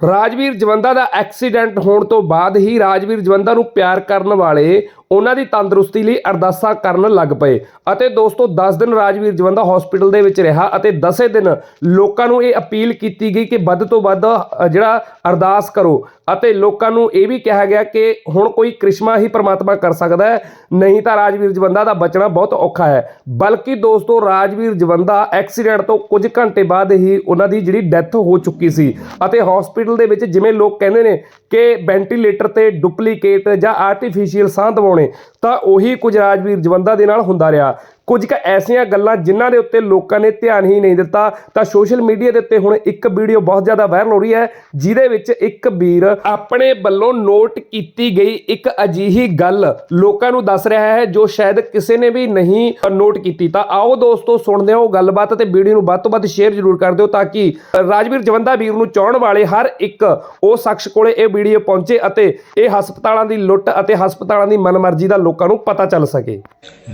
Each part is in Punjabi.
ਰਾਜਵੀਰ ਜਵੰਦਾ ਦਾ ਐਕਸੀਡੈਂਟ ਹੋਣ ਤੋਂ ਬਾਅਦ ਹੀ ਰਾਜਵੀਰ ਜਵੰਦਾ ਨੂੰ ਪਿਆਰ ਕਰਨ ਵਾਲੇ ਉਹਨਾਂ ਦੀ ਤੰਦਰੁਸਤੀ ਲਈ ਅਰਦਾਸਾਂ ਕਰਨ ਲੱਗ ਪਏ। ਅਤੇ ਦੋਸਤੋ 10 ਦਿਨ ਰਾਜਵੀਰ ਜਵੰਦਾ ਹਸਪੀਟਲ ਦੇ ਵਿੱਚ ਰਿਹਾ ਅਤੇ 10ਵੇਂ ਦਿਨ ਲੋਕਾਂ ਨੂੰ ਇਹ ਅਪੀਲ ਕੀਤੀ ਗਈ ਕਿ ਵੱਧ ਤੋਂ ਵੱਧ ਜਿਹੜਾ ਅਰਦਾਸ ਕਰੋ। ਅਤੇ ਲੋਕਾਂ ਨੂੰ ਇਹ ਵੀ ਕਿਹਾ ਗਿਆ ਕਿ ਹੁਣ ਕੋਈ ਕ੍ਰਿਸ਼ਮਾ ਹੀ ਪ੍ਰਮਾਤਮਾ ਕਰ ਸਕਦਾ ਹੈ, ਨਹੀਂ ਤਾਂ ਰਾਜਵੀਰ ਜਵੰਦਾ ਦਾ ਬਚਣਾ ਬਹੁਤ ਔਖਾ ਹੈ। ਬਲਕਿ ਦੋਸਤੋ, ਰਾਜਵੀਰ ਜਵੰਦਾ ਐਕਸੀਡੈਂਟ ਤੋਂ ਕੁਝ ਘੰਟੇ ਬਾਅਦ ਹੀ ਉਹਨਾਂ ਦੀ ਜਿਹੜੀ ਡੈਥ ਹੋ ਚੁੱਕੀ ਸੀ। ਅਤੇ ਹਸਪੀਟਲ ਦੇ ਵਿੱਚ ਜਿਵੇਂ ਲੋਕ ਕਹਿੰਦੇ ਨੇ ਕਿ ਵੈਂਟੀਲੇਟਰ ਤੇ ਡੁਪਲੀਕੇਟ ਜਾਂ ਆਰਟੀਫੀਸ਼ੀਅਲ ਸਾਹ ਦਵਾਉਣ ਤਾਂ ਉਹੀ ਕੁਝ ਰਾਜਵੀਰ ਜਵੰਦਾ ਦੇ ਨਾਲ ਹੁੰਦਾ ਰਿਹਾ। ਕੁਝ ਕ ਐਸੀਆਂ ਗੱਲਾਂ ਜਿਨ੍ਹਾਂ ਦੇ ਉੱਤੇ ਲੋਕਾਂ ਨੇ ਧਿਆਨ ਹੀ ਨਹੀਂ ਦਿੱਤਾ। ਤਾਂ ਸੋਸ਼ਲ ਮੀਡੀਆ ਦੇ ਉੱਤੇ ਹੁਣ ਇੱਕ ਵੀਡੀਓ ਬਹੁਤ ਜ਼ਿਆਦਾ ਵਾਇਰਲ ਹੋ ਰਹੀ ਹੈ, ਜਿਹਦੇ ਵਿੱਚ ਇੱਕ ਵੀਰ ਆਪਣੇ ਵੱਲੋਂ ਨੋਟ ਕੀਤੀ ਗਈ ਇੱਕ ਅਜੀਹੀ ਗੱਲ ਲੋਕਾਂ ਨੂੰ ਦੱਸ ਰਿਹਾ ਹੈ, ਜੋ ਸ਼ਾਇਦ ਕਿਸੇ ਨੇ ਵੀ ਨਹੀਂ ਨੋਟ ਕੀਤੀ। ਤਾਂ ਆਓ ਦੋਸਤੋ, ਸੁਣਦੇ ਹਾਂ ਉਹ ਗੱਲਬਾਤ ਤੇ ਵੀਡੀਓ ਨੂੰ ਵੱਧ ਤੋਂ ਵੱਧ ਸ਼ੇਅਰ ਜ਼ਰੂਰ ਕਰ ਦਿਓ ਤਾਂ ਕਿ ਰਾਜਵੀਰ ਜਵੰਦਾ ਵੀਰ ਨੂੰ ਚਾਹਣ ਵਾਲੇ ਹਰ ਇੱਕ ਉਹ ਸ਼ਖਸ ਕੋਲੇ ਇਹ ਵੀਡੀਓ ਪਹੁੰਚੇ ਅਤੇ ਇਹ ਹਸਪਤਾਲਾਂ ਦੀ ਲੁੱਟ ਅਤੇ ਹਸਪਤਾਲਾਂ ਦੀ ਮਨਮਰਜ਼ੀ ਦਾ ਲੋਕਾਂ ਨੂੰ ਪਤਾ ਚੱਲ ਸਕੇ।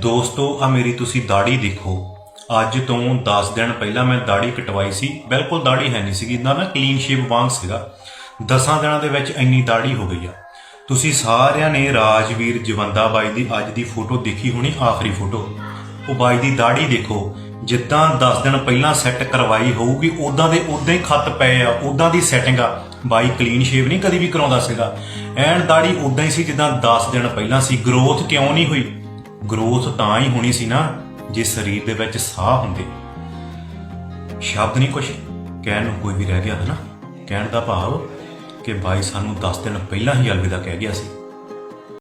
ਦੋਸਤੋ ਆ ਮੇਰੀ ਤੁਸੀਂ ਦਾੜੀ ਦੇਖੋ। ਅੱਜ ਤੋਂ 10 ਦਿਨ ਪਹਿਲਾਂ ਮੈਂ ਦਾੜੀ ਕਟਵਾਈ ਸੀ। ਬਿਲਕੁਲ ਦਾੜੀ ਹੈ ਨਹੀਂ ਸੀਗੀ। ਨਾ ਨਾ ਕਲੀਨ ਸ਼ੇਪ ਵਾਂਗ ਸੀਗਾ। 10 ਦਿਨਾਂ ਦੇ ਵਿੱਚ ਇੰਨੀ ਦਾੜੀ ਹੋ ਗਈ ਆ। ਤੁਸੀਂ ਸਾਰਿਆਂ ਨੇ ਰਾਜਵੀਰ ਜਵੰਦਾ ਬਾਈ ਦੀ ਅੱਜ ਦੀ ਫੋਟੋ ਦੇਖੀ ਹੋਣੀ, ਆਖਰੀ ਫੋਟੋ। ਉਹ ਬਾਈ ਦੀ ਦਾੜੀ ਦੇਖੋ। ਜਿੱਦਾਂ 10 ਦਿਨ ਪਹਿਲਾਂ ਸੈੱਟ ਕਰਵਾਈ ਹੋਊਗੀ ਉਦਾਂ ਦੇ ਉਦਾਂ ਹੀ ਖੱਤ ਪਏ ਆ। ਉਦਾਂ ਦੀ ਸੈਟਿੰਗ ਆ। ਬਾਈ ਕਲੀਨ ਸ਼ੇਵ ਨਹੀਂ ਕਦੀ ਵੀ ਕਰਾਉਂਦਾ ਸੀਗਾ। ਐਨ ਦਾੜੀ ਉਦਾਂ ਹੀ ਸੀ ਜਿੱਦਾਂ 10 ਦਿਨ ਪਹਿਲਾਂ ਸੀ। ਗਰੋਥ ਕਿਉਂ ਨਹੀਂ ਹੋਈ? ਗਰੋਥ ਤਾਂ ਹੀ ਹੋਣੀ ਸੀ ਨਾ, ਜੇ ਸਰੀਰ ਦੇ ਵਿੱਚ ਸਾਹ ਹੁੰਦੇ। ਸ਼ਬਦ ਨਹੀਂ ਕੁਛ, ਕਹਿਣ ਨੂੰ ਕੋਈ ਵੀ ਰਹਿ ਗਿਆ ਹੈ ਨਾ। ਕਹਿਣ ਦਾ ਭਾਵ ਕਿ ਬਾਈ ਸਾਨੂੰ 10 ਦਿਨ ਪਹਿਲਾਂ ਹੀ ਅਲਵਿਦਾ ਕਹਿ ਗਿਆ ਸੀ।